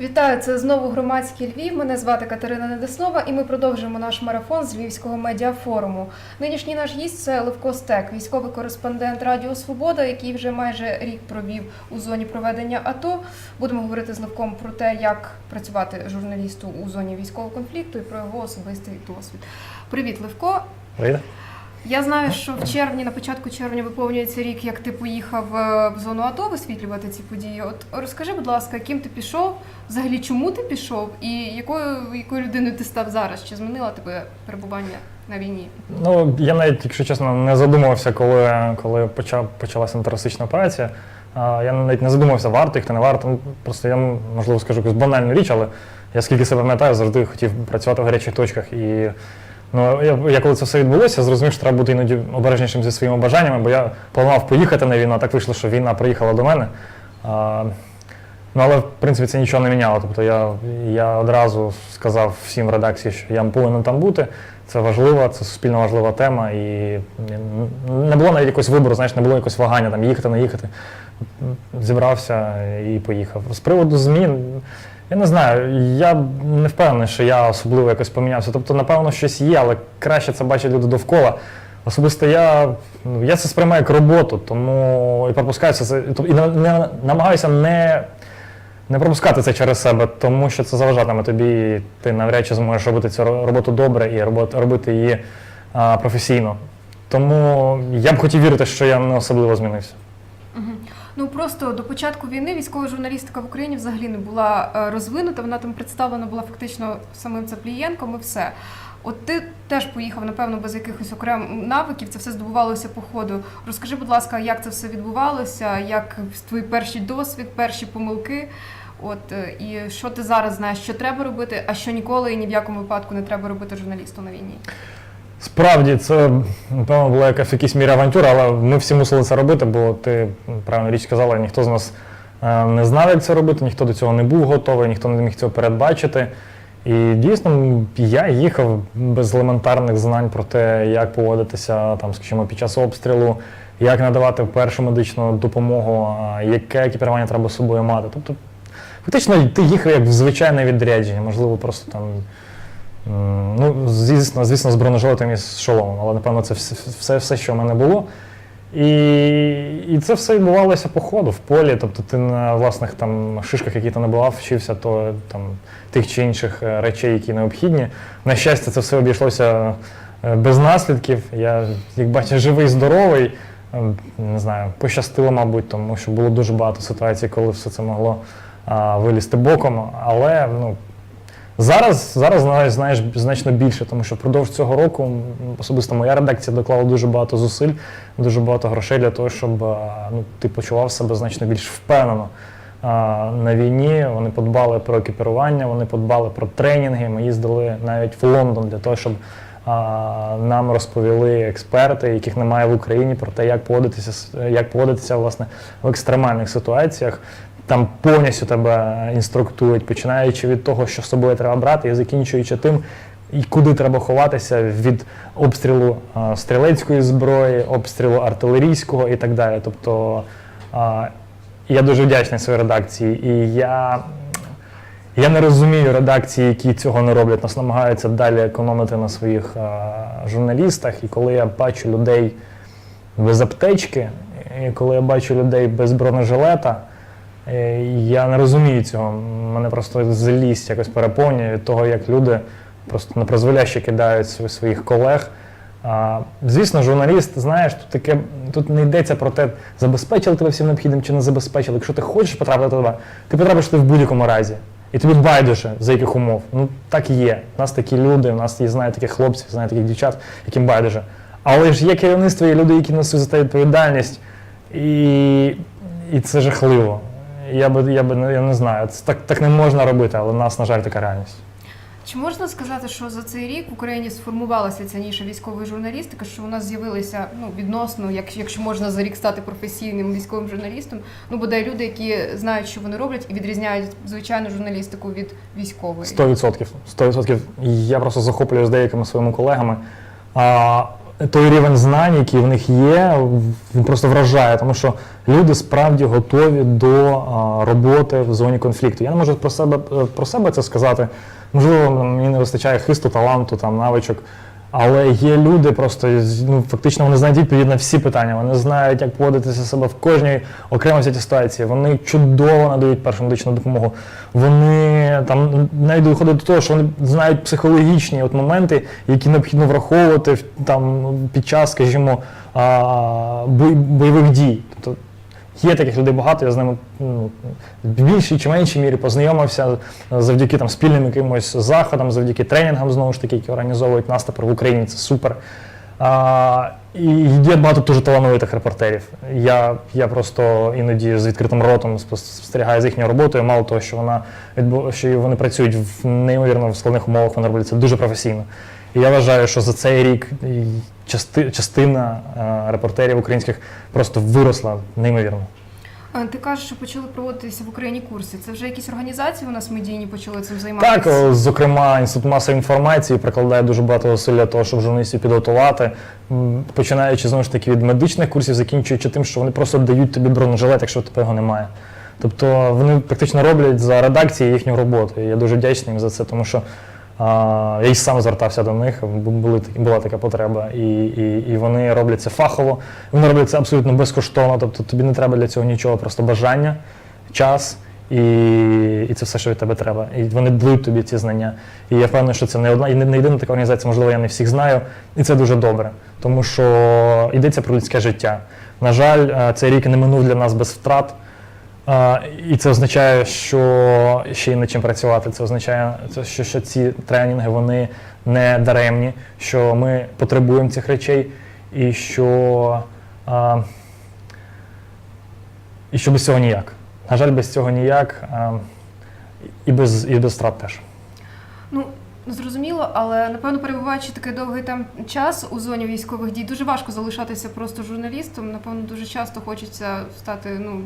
Вітаю, це знову громадський Львів. Мене звати Катерина Недеснова, і ми продовжуємо наш марафон з Львівського медіафоруму. Нинішній наш гість це Левко Стек, військовий кореспондент Радіо Свобода, який вже майже рік провів у зоні проведення АТО. Будемо говорити з Левком про те, як працювати журналісту у зоні військового конфлікту і про його особистий досвід. Привіт, Левко. Привіт. Я знаю, що в червні, на початку червня, виповнюється рік, як ти поїхав е, в зону АТО висвітлювати ці події. От розкажи, будь ласка, яким ти пішов, взагалі чому ти пішов, і якою, якою людиною ти став зараз? Чи змінила тебе перебування на війні? Ну, я навіть, якщо чесно, не задумувався, коли, коли почав, почалася антитерористична операція. Я навіть не задумався, варто їх, не варто. Ну, Просто я, можливо, скажу якусь банальну річ, але я скільки себе пам'ятаю, завжди хотів працювати в гарячих точках. І ну, я, я коли це все відбулося, зрозумів, що треба бути іноді обережнішим зі своїми бажаннями, бо я планував поїхати на війну, а так вийшло, що війна приїхала до мене. А, Ну, але в принципі це нічого не міняло. Тобто я, я одразу сказав всім в редакції, що я повинен там бути. Це важливо, це суспільно важлива тема. І не було навіть якогось вибору, знаєш, не було якогось вагання там їхати, не їхати. Зібрався і поїхав. З приводу змін, я не знаю, я не впевнений, що я особливо якось помінявся. Тобто, напевно, щось є, але краще це бачать люди довкола. Особисто я, ну, я це сприймаю як роботу, тому і пропускаюся це, і намагаюся не не пропускати це через себе, тому що це заважатиме тобі, ти навряд чи зможеш робити цю роботу добре і робити її а, професійно. Тому я б хотів вірити, що я не особливо змінився. Ну просто до початку війни військова журналістика в Україні взагалі не була е, розвинута. Вона там представлена була фактично самим Цаплієнком і все. От ти теж поїхав, напевно, без якихось окремих навиків. Це все здобувалося по ходу. Розкажи, будь ласка, як це все відбувалося, як твій перший досвід, перші помилки. От е, і що ти зараз знаєш, що треба робити, а що ніколи і ні в якому випадку не треба робити журналісту на війні. Справді, це, напевно, була якась в якійсь мірі авантюра, але ми всі мусили це робити, бо ти правильно річ сказала, ніхто з нас е, не знав, як це робити, ніхто до цього не був готовий, ніхто не міг цього передбачити. І дійсно, я їхав без елементарних знань про те, як поводитися, там, скажімо, під час обстрілу, як надавати першу медичну допомогу, яке екіпірування треба з собою мати. Тобто, фактично, ти їхав як в звичайне відрядження, можливо, просто там. М, Ну, звісно, звісно, з бронежилетом і з шоломом, але напевно це все, все, все що в мене було. І, і це все відбувалося по ходу в полі. Тобто ти на власних там шишках, які ти набував, вчився, то там тих чи інших е, речей, які необхідні. На щастя, це все обійшлося е, без наслідків. Я, як бачиш, живий, здоровий. Е, Не знаю, пощастило, мабуть, тому що було дуже багато ситуацій, коли все це могло а, вилізти боком. Але ну, Зараз, зараз знаєш, значно більше, тому що впродовж цього року особисто моя редакція доклала дуже багато зусиль, дуже багато грошей для того, щоб ну, ти почував себе значно більш впевнено на війні. Вони подбали про екіпірування, вони подбали про тренінги. Ми їздили навіть в Лондон для того, щоб нам розповіли експерти, яких немає в Україні, про те, як поводитися, як поводитися власне в екстремальних ситуаціях. Там повністю тебе інструктують, починаючи від того, що з собою треба брати, і закінчуючи тим, і куди треба ховатися від обстрілу а, стрілецької зброї, обстрілу артилерійського і так далі. Тобто а, я дуже вдячний своїй редакції, і я, я не розумію редакції, які цього не роблять. Нас намагаються далі економити на своїх а, журналістах. І коли я бачу людей без аптечки, і коли я бачу людей без бронежилета. Е, Я не розумію цього. Мене просто злість якось переповнює від того, як люди просто напризволяще кидають своїх колег. Звісно, журналіст, знаєш, тут таке тут не йдеться про те, забезпечили тебе всім необхідним чи не забезпечили. Якщо ти хочеш потрапити туди, ти потрапиш туди в будь-якому разі. І тобі байдуже, за яких умов. Ну так і є. У нас такі люди, у нас є знаю таких хлопців, знаю таких дівчат, яким байдуже. Але ж є керівництво, є люди, які несуть за те відповідальність. І, і це жахливо. Я би, я би я не знаю, це так, так не можна робити, але в нас, на жаль, така реальність. Чи можна сказати, що за цей рік в Україні сформувалася ця ніша військової журналістики, що у нас з'явилися ну відносно, як, якщо можна за рік стати професійним військовим журналістом, ну бодай люди, які знають, що вони роблять, і відрізняють звичайну журналістику від військової. 100%. 100%. Я просто захоплююсь деякими своїми колегами. А, той рівень знань, який в них є, він просто вражає, тому що люди справді готові до роботи в зоні конфлікту. Я не можу про себе, е, про себе це сказати. Можливо, мені не вистачає хисту, таланту, там, навичок. Але є люди, просто ну, фактично вони знають відповідь на всі питання. Вони знають, як поводитися себе в кожній окремій ситуації. Вони чудово надають першу медичну допомогу. Вони там навіть доходять до того, що вони знають психологічні от моменти, які необхідно враховувати там під час, скажімо, бойових дій. Тобто Є таких людей багато, я з ними ну, в більшій чи меншій мірі познайомився завдяки там, спільним якимось заходам, завдяки тренінгам, знову ж таки, які організовують нас тепер в Україні. Це супер. А, і є багато дуже талановитих репортерів. Я, я просто іноді з відкритим ротом спостерігаю за їхньою роботою. Мало того, що вона що вони працюють в неймовірно в складних умовах, вони роблять це дуже професійно. І я вважаю, що за цей рік части, частина е, репортерів українських просто виросла неймовірно. Ти кажеш, що почали проводитися в Україні курси. Це вже якісь організації у нас медійні почали цим Так, займатися? о, зокрема, інститут масової інформації прикладає дуже багато зусиль для того, щоб журналістів підготувати, починаючи знову ж таки від медичних курсів, закінчуючи тим, що вони просто дають тобі бронежилет, якщо тебе його немає. Тобто вони практично роблять за редакції їхню роботу. І я дуже вдячний їм за це, тому що я й сам звертався до них, були, була така потреба. І, і, і вони роблять це фахово, вони роблять це абсолютно безкоштовно. Тобто тобі не треба для цього нічого, просто бажання, час. І, і це все, що від тебе треба. І вони дають тобі ці знання. І я впевнений, що це не одна і не, єдина така організація, можливо, я не всіх знаю. І це дуже добре, тому що йдеться про людське життя. На жаль, е, цей рік не минув для нас без втрат. І це означає, що ще й над чим працювати. Це означає, що, що ці тренінги вони не даремні, що ми потребуємо цих речей, і що, а, і що без цього ніяк. На жаль, без цього ніяк. а, І без, і без втрат теж. Ну зрозуміло, але напевно перебуваючи такий довгий там час у зоні військових дій, дуже важко залишатися просто журналістом. Напевно, дуже часто хочеться стати, ну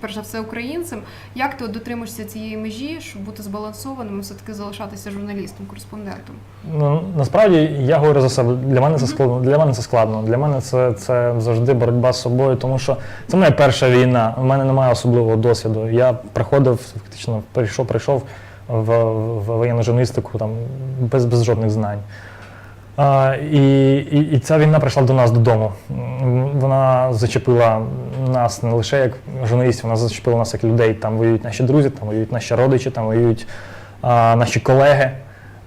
перш за все, українцем. Як ти от дотримуєшся цієї межі, щоб бути збалансованим і все-таки залишатися журналістом, кореспондентом? Ну, насправді я говорю за себе. Для мене це складно. Для мене це складно. Для мене це, це завжди боротьба з собою, тому що це моя перша війна. У мене немає особливого досвіду. Я приходив, фактично, прийшов, прийшов в, в воєнну журналістику там без, без жодних знань. А, і, і, і ця війна прийшла до нас додому. Вона зачепила нас не лише як журналістів, вона зачепила нас як людей. Там воюють наші друзі, там воюють наші родичі, там воюють а, наші колеги.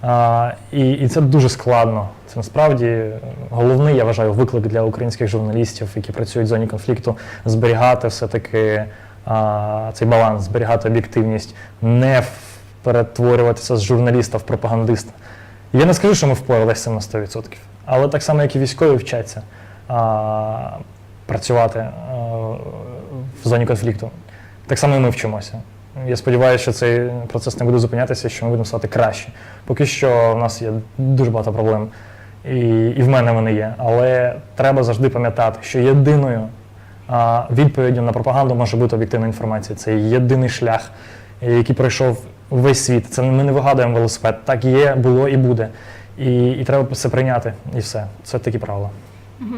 А, і, і це дуже складно. Це насправді головний, я вважаю, виклик для українських журналістів, які працюють в зоні конфлікту, зберігати все-таки а, цей баланс, зберігати об'єктивність, не перетворюватися з журналіста в пропагандиста. Я не скажу, що ми впоралися на 100%, але так само, як і військові вчаться а, працювати а, в зоні конфлікту, так само і ми вчимося. Я сподіваюся, що цей процес не буде зупинятися, що ми будемо стати краще. Поки що в нас є дуже багато проблем, і, і в мене вони є. Але треба завжди пам'ятати, що єдиною а, відповіддю на пропаганду може бути об'єктивна інформація. Це єдиний шлях, е, який пройшов весь світ. Це ми не вигадуємо велосипед. Так є, було і буде. І, і треба це прийняти, і все. Це такі правила. Угу.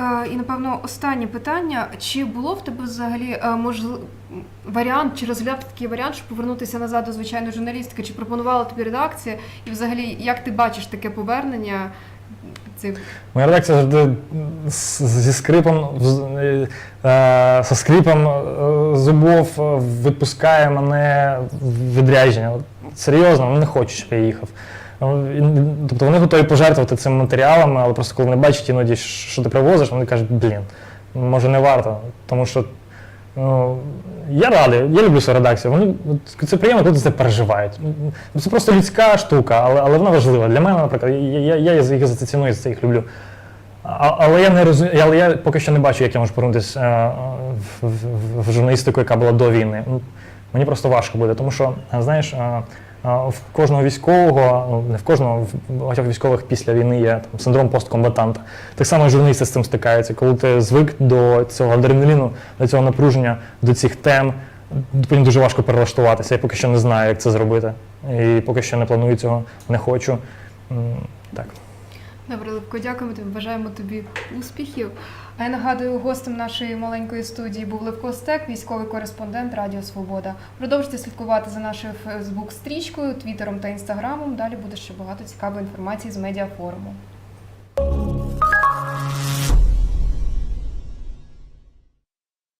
Е, І напевно останнє питання: чи було в тебе взагалі е, можливо варіант, чи розглядав такий варіант, щоб повернутися назад до звичайної журналістики? Чи пропонувала тобі редакція? І взагалі, як ти бачиш таке повернення? Моя редакція завжди зі скрипом, з- е, е, скрипом е, зубов відпускає мене в відрядження. Серйозно, вони не хочуть, щоб я їхав. Тобто вони готові пожертвувати цими матеріалами, але просто коли вони бачать іноді, що ти привозиш, вони кажуть, блін, може не варто. Тому що ну, я радий, я люблю свою редакцію. Вони, це приємно, коли це переживають. Ну, Це просто людська штука, але, але вона важлива. Для мене, наприклад, я, я, я їх за це ціную, за це їх люблю. А, але я не розумію, але я поки що не бачу, як я можу повернутися е, в, в, в журналістику, яка була до війни. Ну, Мені просто важко буде, тому що, знаєш, е, в кожного військового, ну не в кожного, в багатьох військових після війни є там, синдром посткомбатанта. Так само журналісти з цим стикаються. Коли ти звик до цього адреналіну, до цього напруження, до цих тем, потім дуже важко перелаштуватися. Я поки що не знаю, як це зробити. І поки що не планую цього, не хочу. Так. Добре, Липко, дякуємо тобі, бажаємо тобі успіхів. А я нагадую, гостем нашої маленької студії був Левко Стек, військовий кореспондент Радіо Свобода. Продовжуйте слідкувати за нашою Фейсбук-стрічкою, Твіттером та Інстаграмом. Далі буде ще багато цікавої інформації з медіафоруму.